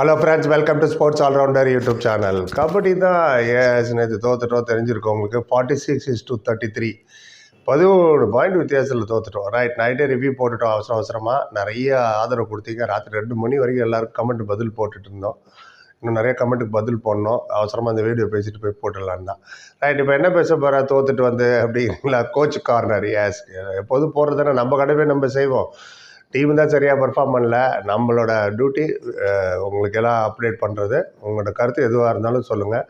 Hello friends welcome to sports all rounder YouTube channel kabaddi தான் ஏஸ் நேற்று தோத்துட்டோம் தெரிஞ்சிருக்கோம் உங்களுக்கு. Forty six is to thirty three பதிமூணு பாயிண்ட் வித்தியாசத்தில் தோத்துட்டோம். ரைட் நைட்டே ரிவ்யூ போட்டுட்டோம் அவசர அவசரமாக நிறைய ஆதரவு கொடுத்தீங்க. ராத்திரி ரெண்டு மணி வரைக்கும் எல்லாருக்கும் கமெண்ட் பதில் போட்டுட்டு இருந்தோம். இன்னும் நிறைய கமெண்ட்டுக்கு பதில் போடணும். அவசரமாக இந்த வீடியோ பேசிட்டு போய் போட்டுடலான்னு தான். ரைட் இப்போ என்ன பேச போகிறா தோத்துட்டு வந்து அப்படிங்களா கோச் கார்னர் ஏஸ் எப்போதும் போகிறதுனா நம்ம கடமை நம்ம செய்வோம். டீம் தான் சரியாக பெர்ஃபார்ம் பண்ணல. நம்மளோட டியூட்டி உங்களுக்கு எல்லாம் அப்டேட் பண்ணுறது உங்களோட கருத்து எதுவாக இருந்தாலும் சொல்லுங்கள்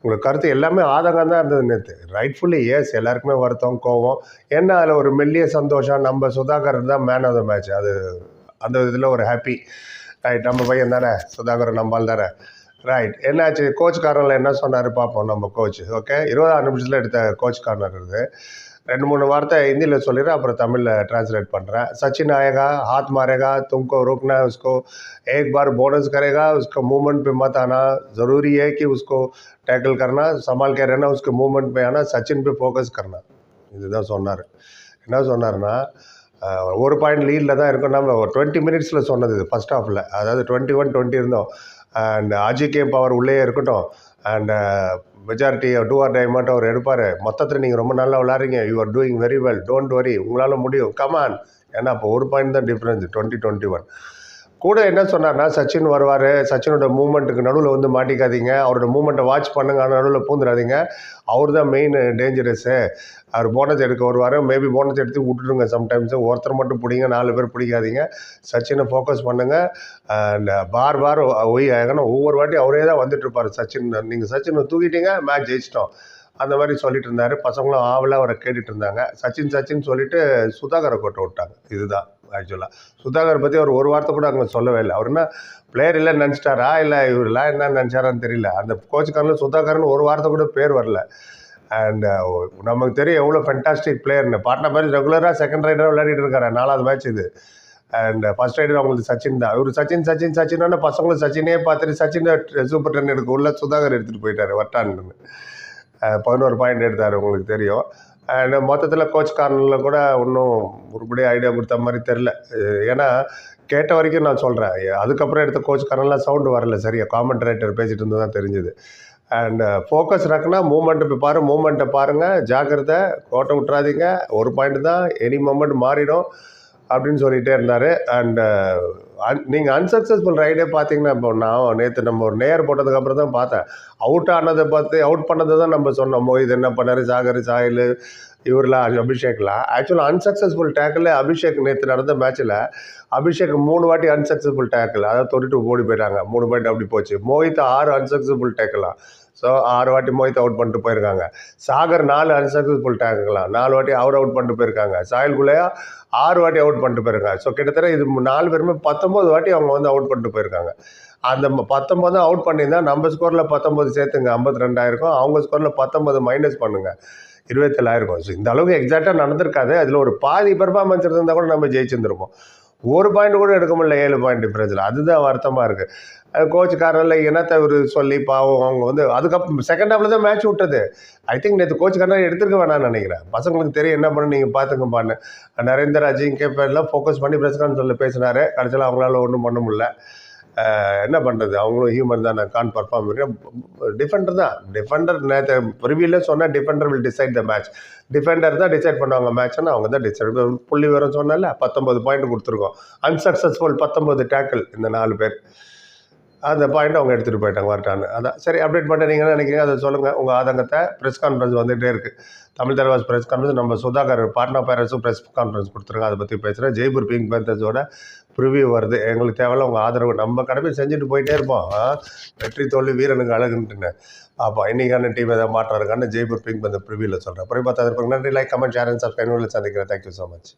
உங்களுக்கு கருத்து எல்லாமே ஆதங்கம் தான் இருந்தது நேற்று ரைட்ஃபுல்லி ஏஸ் எல்லாருக்குமே வருத்தம் கோவம் என்ன அதில் ஒரு மெல்லிய சந்தோஷம்? நம்ம சுதாகர் தான் மேன் ஆஃப் த மேட்ச் அது அந்த இதில் ஒரு ஹாப்பி ரைட் நம்ம பையன் தானே? சுதாகர் நம்பால் தானே? ரைட் என்னாச்சு? கோச் கார்னரில் என்ன சொன்னார் பார்ப்போம் நம்ம கோச் ஓகே இருபதாறு நிமிஷத்தில் எடுத்த கோச் கார்னர் இது. ரெண்டு மூணு வார்த்தை ஹிந்தியில் சொல்லிடுறேன் அப்புறம் தமிழில் ट्रांसलेट பண்ணுறேன் सचिन आएगा हाथ मारेगा तुमको रोकना है उसको एक बार बोनस करेगा उसका मूवमेंट पे मत आना ज़रूरी है कि उसको टैकल करना संभाल के रहना उसके मूवमेंट पे आना सचिन पे फोकस करना இதுதான் சொன்னார் என்ன சொன்னார்னா அஹ், ஒரு பாயிண்ட் லீடில் தான் இருக்கும் நம்ம டுவெண்ட்டி மினிட்ஸில் சொன்னது இது ஃபஸ்ட் ஹாஃபில் அதாவது டுவெண்ட்டி ஒன் டுவெண்ட்டி இருந்தோம் அண்ட் அஜிகே பவர் உள்ளே இருக்கட்டும் And majority do or die மட்டும் அவர் எடுப்பார். மொத்தத்தில் நீங்கள் ரொம்ப நல்லா விளாட்றீங்க you are doing very well don't worry உங்களால் முடியும். கமான் ஏன்னா அப்போ ஒரு பாயிண்ட் தான் டிஃப்ரென்ஸ் டுவெண்ட்டி டுவெண்ட்டி ஒன் கூட என்ன சொன்னார்னா சச்சின் வருவார் சச்சினோட மூமெண்ட்டுக்கு நடுவில் வந்து மாட்டிக்காதீங்க. அவரோட மூமெண்ட்டை வாட்ச் பண்ணுங்க நடுவில் பூந்துடாதீங்க. அவர் தான் மெயின் டேஞ்சரஸு அவர் போனஸ் எடுக்க வருவார். மேபி போனஸ் எடுத்து விட்டுடுங்க சம்டைம்ஸ் ஒருத்தர் மட்டும் பிடிங்க நாலு பேர் பிடிக்காதீங்க. சச்சினை ஃபோக்கஸ் பண்ணுங்கள் இந்த பார் பார் ஒய் ஏன்னா ஒவ்வொரு வாட்டி அவரே தான் வந்துட்டுருப்பார். சச்சின் நீங்கள் சச்சினை தூக்கிட்டீங்க மேட்ச் ஜெயிச்சிட்டோம். அந்த மாதிரி சொல்லிட்டு இருந்தார். பசங்களும் ஆவலாக அவரை கேட்டுட்டு இருந்தாங்க. சச்சின் சச்சின் சொல்லிட்டு சுதாகரை கொட்ட விட்டாங்க. இதுதான். ஆக்சுவலாக சுதாகர் பற்றி அவர் ஒரு வார்த்தை கூட அங்கே சொல்லவே இல்லை. அவர் என்ன பிளேயர் இல்லைன்னு நினச்சிட்டாரா? இல்லை இவரெல்லாம் என்ன நினச்சாரான்னு தெரியல. அந்த கோச்சுக்காரில் சுதாகர்னு ஒரு வார்த்தை கூட பேர் வரல. அண்ட் நமக்கு தெரியும் எவ்வளோ ஃபென்டாஸ்டிக் பிளேயர்னு பாட்னா மாதிரி ரெகுலராக செகண்ட் ரைடராக விளையாடிட்டு இருக்காரு. நாலாவது மேட்ச் இது. அண்ட் ஃபர்ஸ்ட் ரைடர் அவங்களுக்கு சச்சின் தான். இவர் சச்சின் சச்சின் சச்சின் பசங்களும் சச்சினே பார்த்துட்டு சச்சின் சூப்பர் டென் எடுக்க உள்ள சுதாகர் எடுத்துகிட்டு போயிட்டார். வட்டான்னு பதினோரு பாயிண்ட் எடுத்தார் உங்களுக்கு தெரியும். அண்ட் மொத்தத்தில் கோச் கார்னரில் கூட ஒன்றும் உருப்படியாக ஐடியா கொடுத்த மாதிரி தெரில ஏன்னா கேட்ட வரைக்கும் நான் சொல்கிறேன் அதுக்கப்புறம் எடுத்த கோச் கார்னர்லாம் சவுண்டு வரல சரியா. காமெண்ட்ரேட்டர் பேசிகிட்டு இருந்து தான் தெரிஞ்சுது. அண்ட் ஃபோக்கஸ் ரக்குனா மூமெண்ட்டு இப்போ பாரு மூமெண்ட்டை பாருங்கள் ஜாக்கிரதை கோட்டை விட்றாதீங்க ஒரு பாயிண்ட் தான் எனி மூமெண்ட் மாறிடும் அப்படின்னு சொல்லிகிட்டே இருந்தார். அண்டு நீங்கள் அன்சக்ஸஸ்ஃபுல் ரைடே பார்த்தீங்கன்னா இப்போ நான் நேற்று நம்ம ஒரு நேர் போட்டதுக்கப்புறம் தான் பார்த்தேன். அவுட் ஆனதை பார்த்து அவுட் பண்ணதை தான் நம்ம சொன்னோம். இது என்ன பண்ணார்? சாகர் சாயில் இவரெலாம் அபிஷேக்லாம் ஆக்சுவலாக அன்சக்ஸஸ்ஃபுல் டேக்கில் அபிஷேக் நேற்று நடந்த மேட்ச்சில் அபிஷேக் மூணு வாட்டி அன்சக்ஸஸ்ஃபுல் டேக்கில் அதாவது தொட்டுட்டு ஓடி போயிட்டாங்க. மூணு பாயிண்ட் அப்படி போச்சு. மோஹித் ஆறு அன்சக்ஸஸ்ஃபுல் டேக்கலாம் ஸோ ஆறு வாட்டி மோஹித் அவுட் பண்ணிட்டு போயிருக்காங்க. சாகர் நாலு அன்சக்ஸஸ்ஃபுல் டேக்குலாம் நாலு வாட்டி அவர் அவுட் பண்ணிட்டு போயிருக்காங்க. சாயல் குலையா ஆறு வாட்டி அவுட் பண்ணிட்டு போயிருக்காங்க. ஸோ கிட்டத்தட்ட இது நாலு பேருமே பத்து பத்தொம்போது வாட்டி அவங்க வந்து அவுட் பண்ணிட்டு போயிருக்காங்க. அந்த பத்தொம்போது அவுட் பண்ணியிருந்தா நம்ம ஸ்கோரில் பத்தொம்போது சேர்த்துங்க ஐம்பத்தி ரெண்டாயிருக்கும் அவங்க ஸ்கோரில் பத்தொம்போது மைனஸ் பண்ணுங்க. இருபத்தேழாயிருக்கும். ஸோ இந்த அளவுக்கு எக்ஸாக்டாக நடந்திருக்காது. அதில் ஒரு பாதி பெர்ஃபார்மன்ஸ் இருந்தால் கூட நம்ம ஜெயிச்சிருந்துருப்போம். ஒரு பாயிண்ட் கூட எடுக்க முடியல ஏழு பாயிண்ட் டிஃப்ரென்ஸில் அதுதான் வருத்தமாக இருக்குது கோச் காரனில் என்னத்தை ஒரு சொல்லி பாவம் அவங்க வந்து அதுக்கப்புறம் செகண்ட் ஹாஃபில் தான் மேட்ச் விட்டது. ஐ திங்க் நேற்று கோச் காரனர் எடுத்துருக்க வேணாம்னு நினைக்கிறேன். பசங்களுக்கு தெரியும் என்ன பண்ண நீங்கள் பார்த்துக்கப்பான்னு நரேந்திர அஜிங்கே பேர்லாம் ஃபோக்கஸ் பண்ணி ப்ரெஸ் சொல்லி பேசினார். கடைசியில் அவங்களால ஒன்றும் பண்ண முடியல. என்ன பண்ணுறது அவங்களும் ஹியூமன் தான் நான் கான் பர்ஃபார்ம் டிஃபெண்டர் தான். டிஃபெண்டர் நேற்று ரிவியூல சொன்னால் defender will decide the match defender தான் டிசைட் பண்ணுவாங்க மேட்ச்னா அவங்க தான் டிசைட் புள்ளி வரும் சொன்னால பத்தொம்பது பாயிண்ட் கொடுத்துருக்கோம். அன்சக்ஸஸ்ஃபுல் பத்தொம்பது டேக்கிள் இந்த நாலு பேர். அந்த பாயிண்ட் அவங்க எடுத்துகிட்டு போயிட்டாங்க வரட்டான்னு அதான். சரி அப்டேட் பண்ணிட்டு நீங்கள் என்ன நினைக்கிறீங்க? அதை சொல்லுங்கள் உங்கள் ஆதங்கத்தை ப்ரெஸ் கான்ஃபரன்ஸ் வந்துகிட்டே இருக்குது தமிழ் தலைவாஸ் ப்ரெஸ் கான்ஃபரன்ஸ் நம்ம சுதாகர் பாட்னா பேரஸும் ப்ரெஸ் கான்ஃபரன்ஸ் கொடுத்துருங்க அதை பற்றி பேசுகிறேன் ஜெய்ப்பூர் பிங்க் பேந்தர்ஸோட ப்ரிவியூ வருது. எங்களுக்கு தேவையில்ல உங்கள் ஆதரவு. நம்ம கடமை செஞ்சுட்டு போயிட்டே இருப்போம். வெற்றி தோல்வி வீரனுக்கு அழகுன்ட்டுன்னு அப்போ இன்னைக்கான டீம் எதாவது மாற்றம் இருக்கான்னு ஜெய்ப்பூர் பிங்க் பேந்தர் ப்ரிவியூவில் சொல்கிறேன் அப்புறம் பார்த்தா நன்றி. Like comment share and subscribe சந்திக்கிறேன். Thank you so much